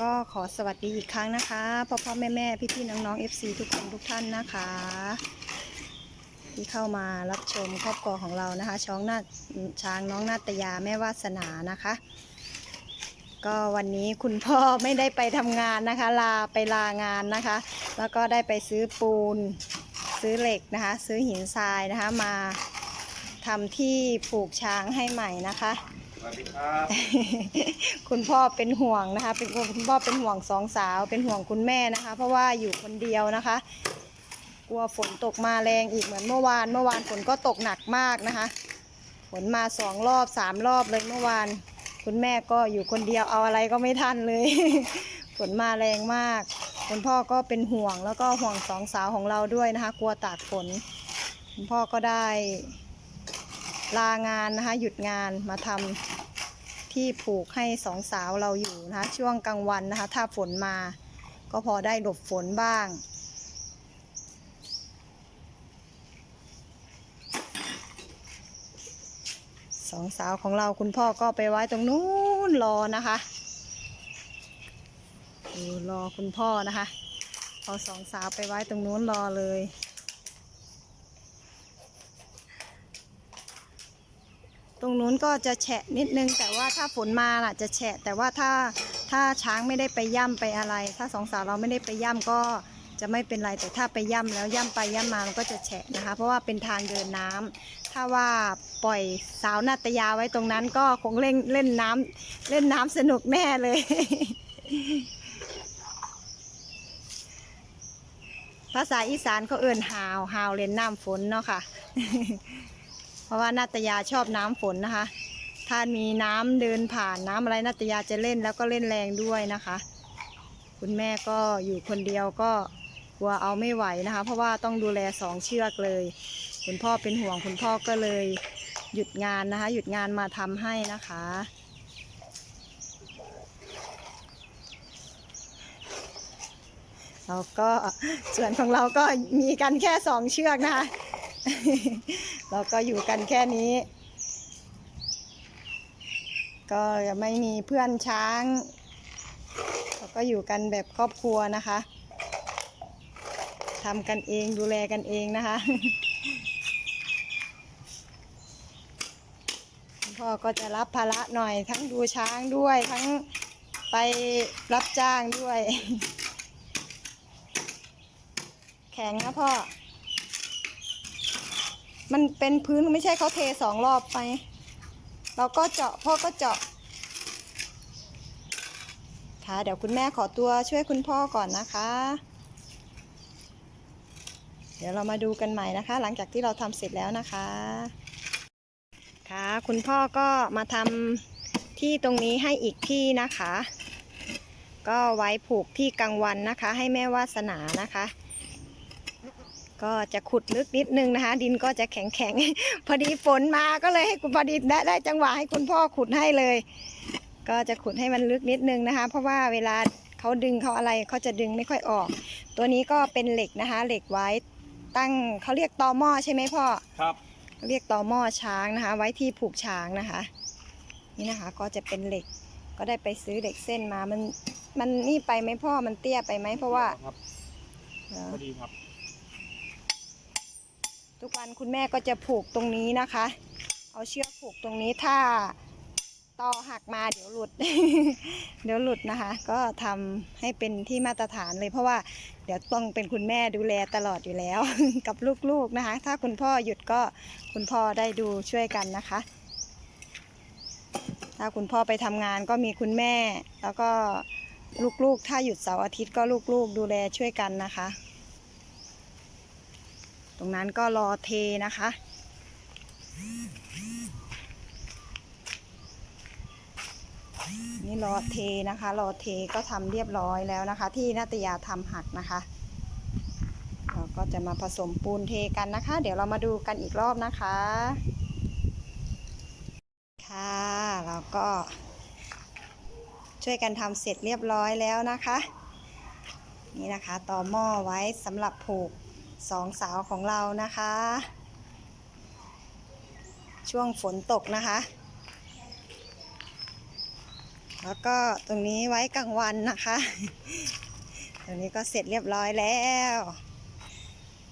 ก็ขอสวัสดีอีกครั้งนะคะพ่อพ่อแม่แม่พี่พี่ๆน้องๆ FC ทุกคนทุกท่านนะคะ ที่เข้ามารับชมครอบครัวของเรานะคะช้องนาช้างน้องนาตยาแม่วาสนานะคะ ก็วันนี้คุณพ่อไม่ได้ไปทำงานนะคะ ลาไปลางานนะคะ แล้วก็ได้ไปซื้อปูน ซื้อเหล็กนะคะ ซื้อหินทรายนะคะมาทำที่ผูกช้างให้ใหม่นะคะ วัสดีครับ คุณพ่อเป็นห่วงนะคะ เป็นคุณพ่อเป็นห่วงสองสาว เป็นห่วงคุณแม่นะคะ เพราะว่าอยู่คนเดียวนะคะ กลัวฝนตกมาแรงอีกเหมือนเมื่อวาน เมื่อวานฝนก็ตกหนักมากนะคะ ฝนมาสองรอบสามรอบเลยเมื่อวาน คุณแม่ก็อยู่คนเดียวเอาอะไรก็ไม่ทันเลย ฝนมาแรงมาก คุณพ่อก็เป็นห่วงแล้วก็ห่วงสองสาวของเราด้วยนะคะ กลัวตากฝน คุณพ่อก็ได้ลางานนะคะหยุดงานมาทำ ที่ผูกให้สองสาวเราอยู่นะคะ ช่วงกลางวันนะคะ ถ้าฝนมาก็พอได้หลบฝนบ้าง สองสาวของเราคุณพ่อก็ไปไว้ตรงนู้นรอนะคะรอคุณพ่อนะคะ เอาสองสาวไปไว้ตรงนู้นรอเลย ตรงนู้นก็จะแฉะนิดนึง แต่ว่าถ้าฝนมาน่ะจะแฉะ แต่ว่าถ้าถ้าช้างไม่ได้ไปย่ำไปอะไร ถ้าสองสาวเราไม่ได้ไปย่ำก็จะไม่เป็นไรแต่ถ้าไปย่ำแล้วย่ำไปย่ำมามันก็จะแฉะนะคะ เพราะว่าเป็นทางเดินน้ำถ้าว่าปล่อยสาวนาตยาไว้ตรงนั้นก็คงเล่นเล่นน้ำเล่นน้ำสนุกแน่เลย ภาษาอีสานเขาเอื่นหาวหาวเล่นน้ำฝนเนาะค่ะ เพราะว่านาตยาชอบน้ำฝนนะคะ ถ้ามีน้ำเดินผ่านน้ำอะไรนาตยาจะเล่นแล้วก็เล่นแรงด้วยนะคะ คุณแม่ก็อยู่คนเดียวก็กลัวเอาไม่ไหวนะคะ เพราะว่าต้องดูแลสองเชือกเลย คุณพ่อเป็นห่วงคุณพ่อก็เลยหยุดงานนะคะ หยุดงานมาทำให้นะคะเราก็ส่วนของเราก็มีกันแค่สองเชือกนะคะ เราก็อยู่กันแค่นี้ ก็ไม่มีเพื่อนช้างเราก็อยู่กันแบบครอบครัวนะคะทำกันเองดูแลกันเองนะคะพ่อก็จะรับภาระหน่อยทั้งดูช้างด้วยทั้งไปรับจ้างด้วย แข็งนะพ่อ มันเป็นพื้นไม่ใช่เขาเทสองรอบไป เราก็เจาะพ่อก็เจาะ ค่ะเดี๋ยวคุณแม่ขอตัวช่วยคุณพ่อก่อนนะคะ เดี๋ยวเรามาดูกันใหม่นะคะ หลังจากที่เราทำเสร็จแล้วนะคะ ค่ะคุณพ่อก็มาทำที่ตรงนี้ให้อีกที่นะคะ ก็ไว้ผูกที่กลางวันนะคะ ให้แม่วาสนานะคะ ก็จะขุดลึกนิดนึงนะคะ ดินก็จะแข็งแข็งๆพอดีฝนมาก็เลยให้คุณพอดีได้ได้จังหวะให้คุณพ่อขุดให้เลย ก็จะขุดให้มันลึกนิดนึงนะคะ เพราะว่าเวลาเขาดึงเขาอะไรเขาจะดึงไม่ค่อยออก ตัวนี้ก็เป็นเหล็กนะคะ เหล็กไว้ตั้งเขาเรียกตอหม้อใช่ไหมพ่อครับ เรียกตอหม้อช้างนะคะ ไว้ที่ผูกช้างนะคะ นี่นะคะก็จะเป็นเหล็กก็ได้ไปซื้อเหล็กเส้นมามันมันนี่ไปไหมพ่อมันเตี้ยไปไหมเพราะว่าครับเอ่อพอดีครับ ทุกวันคุณแม่ก็จะผูกตรงนี้นะคะ เอาเชือกผูกตรงนี้ถ้าตอหักมาเดี๋ยวหลุด เดี๋ยวหลุดนะคะ ก็ทำให้เป็นที่มาตรฐานเลยเพราะว่าเดี๋ยวต้องเป็นคุณแม่ดูแลตลอดอยู่แล้ว กับลูกๆนะคะ ถ้าคุณพ่อหยุดก็คุณพ่อได้ดูช่วยกันนะคะ ถ้าคุณพ่อไปทำงานก็มีคุณแม่ แล้วก็ลูกๆ ถ้าหยุดเสาร์อาทิตย์ก็ลูกๆ ดูแลช่วยกันนะคะ ตรงนั้นก็รอเทนะคะ นี่รอเทนะคะ รอเทก็ทำเรียบร้อยแล้วนะคะ ที่นาตยาทำหักนะคะเราก็จะมาผสมปูนเทกันนะคะ เดี๋ยวเรามาดูกันอีกรอบนะคะ ค่ะเราก็ ช่วยกันทำเสร็จเรียบร้อยแล้วนะคะ นี่นะคะต่อหม้อไว้สำหรับผูก สองสาวของเรานะคะ ช่วงฝนตกนะคะ แล้วก็ตรงนี้ไว้กลางวันนะคะ ตรงนี้ก็เสร็จเรียบร้อยแล้ว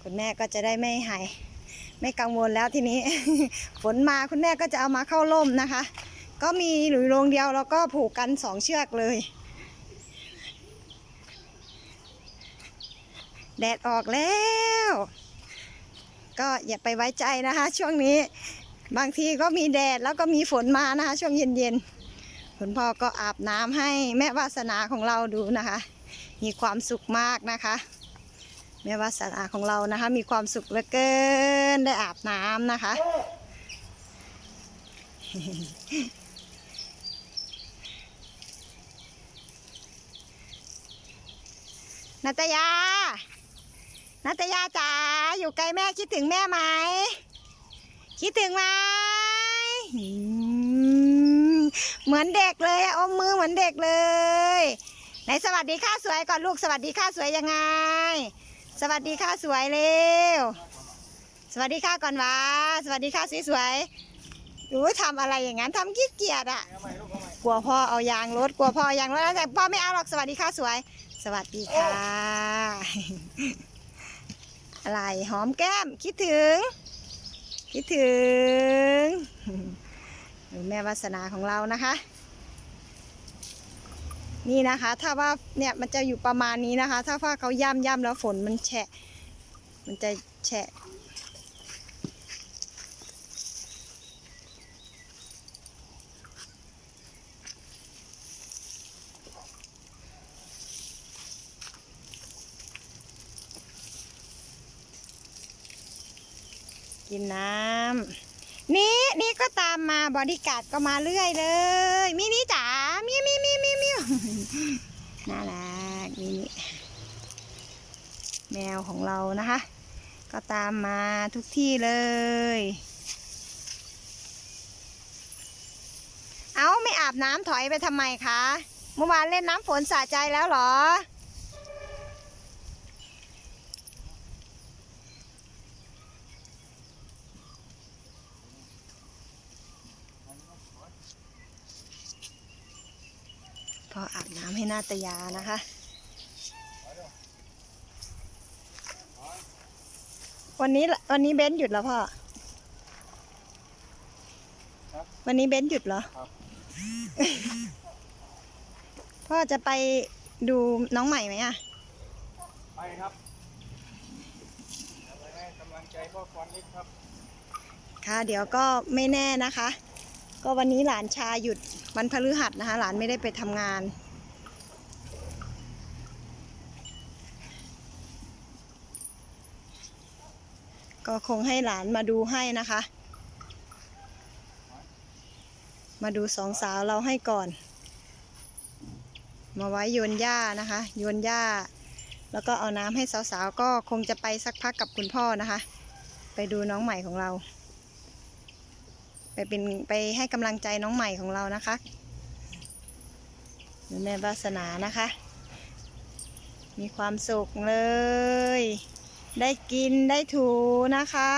คุณแม่ก็จะได้ไม่หายไม่กังวลแล้วทีนี้ ฝนมาคุณแม่ก็จะเอามาเข้าร่มนะคะ ก็มีหลุยโรงเดียวแล้วก็ผูกกันสองเชือกเลย แดดออกแล้ว ก็อย่าไปไว้ใจนะคะ ช่วงนี้ บางทีก็มีแดดแล้วก็มีฝนมานะคะ ช่วงเย็นๆคุณพ่อก็อาบน้ำให้แม่วาสนาของเราดูนะคะ มีความสุขมากนะคะ แม่วาสนาของเรานะคะ มีความสุขเหลือเกินได้อาบน้ำนะคะนัตยา นัตยาจ๋าอยู่ไกลแม่คิดถึงแม่ไหม คิดถึงไหมเหมือนเด็กเลยอมมือเหมือนเด็กเลยไหนสวัสดีค่าสวยก่อนลูกสวัสดีค่าสวยยังไง สวัสดีค่าสวยเร็วสวัสดีค่าก่อนวะสวัสดีค่าสวยๆดูทำอะไรอย่างนั้นทำขี้เกียจอะกลัวพ่อเอายางรถกลัวพ่อเอายางรถแต่พ่อไม่เอาหรอกสวัสดีค่ะสวย สวัสดีค่ะ อะไรหอมแก้มคิดถึง คิดถึงแม่วาสนาของเรานะคะ นี่นะคะ ถ้าว่าเนี่ยมันจะอยู่ประมาณนี้นะคะ ถ้าว่าเขาย่ำย่ำแล้วฝนมันแฉะ มันจะแฉะ กินน้ำนี่นี่ก็ตามมาบอดี้การ์ดก็มาเรื่อยเลยมินี่จ๋ามิมิมิมิมิน่ารักมินี่แมวของเรานะคะ ก็ตามมาทุกที่เลย เอาไม่อาบน้ำถอยไปทำไมคะ เมื่อวานเล่นน้ำฝนสะใจแล้วหรอ ก็อาบน้ำให้นาตยานะคะวันนี้วันนี้เบนซ์หยุดแล้วพ่อ วันนี้เบนซ์หยุดเหรอ พ่อจะไปดูน้องใหม่ไหมอะไปครับไปให้กำลังใจพ่อควันนิดครับ ค่ะ เดี๋ยวก็ไม่แน่นะคะ ก็วันนี้หลานชายหยุดวันพฤหัสนะคะ หลานไม่ได้ไปทำงาน ก็คงให้หลานมาดูให้นะคะ มาดูสองสาวเราให้ก่อน มาไว้โยนหญ้านะคะโยนหญ้า แล้วก็เอาน้ำให้สาวๆ ก็คงจะไปสักพักกับคุณพ่อนะคะ ไปดูน้องใหม่ของเรา ไปเป็นไปให้กำลังใจน้องใหม่ของเรานะคะแม่วาสนานะคะ มีความสุขเลย ได้กินได้ถูนะคะ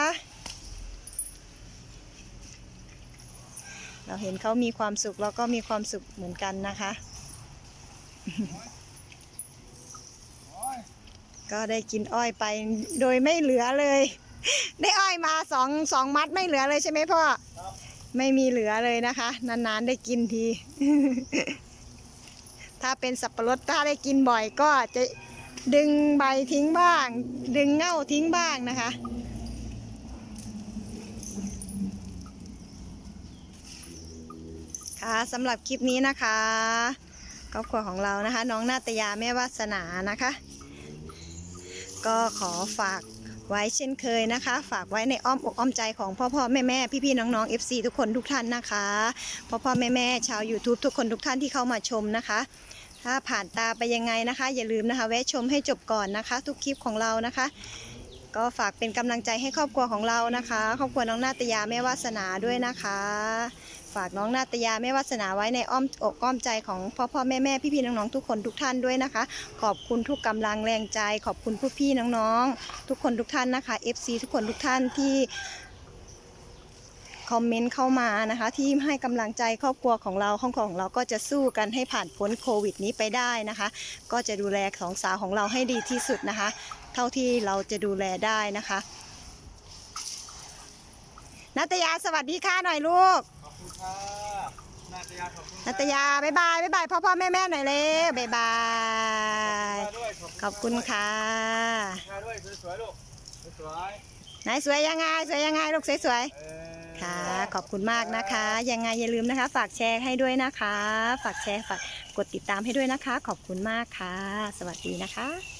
เราเห็นเขามีความสุขเราก็มีความสุขเหมือนกันนะคะ ก็ได้กินอ้อยไปโดยไม่เหลือเลย ได้อ้อยมาสองสองมัดไม่เหลือเลยใช่ไหมพ่อ ไม่มีเหลือเลยนะคะ นานๆได้กินที ถ้าเป็นสับปะรดถ้าได้กินบ่อยก็จะดึงใบทิ้งบ้าง ดึงเง่าทิ้งบ้างนะคะ ค่ะสำหรับคลิปนี้นะคะครอบครัวของเรานะคะ น้องนาตยาแม่วาสนานะคะ ก็ขอฝาก ไว้เช่นเคยนะคะ ฝากไว้ในอ้อมอกอ้อมใจของพ่อพ่อแม่แม่พี่พี่น้องน้องๆ FC ทุกคนทุกท่านนะคะพ่อพ่อแม่แม่ชาว YouTube ทุกคนทุกท่านที่เข้ามาชมนะคะ ถ้าผ่านตาไปยังไงนะคะ อย่าลืมนะคะ แวะชมให้จบก่อนนะคะ ทุกคลิปของเรานะคะ ก็ฝากเป็นกำลังใจให้ครอบครัวของเรานะคะ ครอบครัวน้องนาตยาแม่วาสนาด้วยนะคะ ฝากน้องนาตยาแม่วาสนาไว้ในอ้อมอกอ้อมใจของพ่อพ่อแม่แม่พี่พี่ๆน้องๆทุกคนทุกท่านด้วยนะคะ ขอบคุณทุกกำลังแรงใจ ขอบคุณผู้พี่น้องๆ ทุกคนทุกท่านนะคะ FC ทุกคนทุกท่านที่ คอมเมนต์เข้ามานะคะ ที่ให้กำลังใจครอบครัวของเราห้องของเราก็จะสู้กันให้ผ่านพ้นโควิดนี้ไปได้นะคะ ก็จะดูแลสองสาวของเราให้ดีที่สุดนะคะ เท่าที่เราจะดูแลได้นะคะนัตยาสวัสดีค่ะหน่อยลูกขอบคุณค่ะนาตยาขอบคุณนัตยาบ๊ายบายบ๊ายบายพ่อพ่อแม่แม่หน่อยเลยบ๊ายบายด้วยขอบคุณค่ะค่ะด้วยสวยๆลูกสวยไหนสวยยังไงสวยยังไงลูกสวยๆๆเออ ค่ะ ขอบคุณมากนะคะ ยังไงอย่าลืมนะคะ ฝากแชร์ให้ด้วยนะคะ ฝากแชร์ฝากกดติดตามให้ด้วยนะคะ ขอบคุณมากค่ะ สวัสดีนะคะ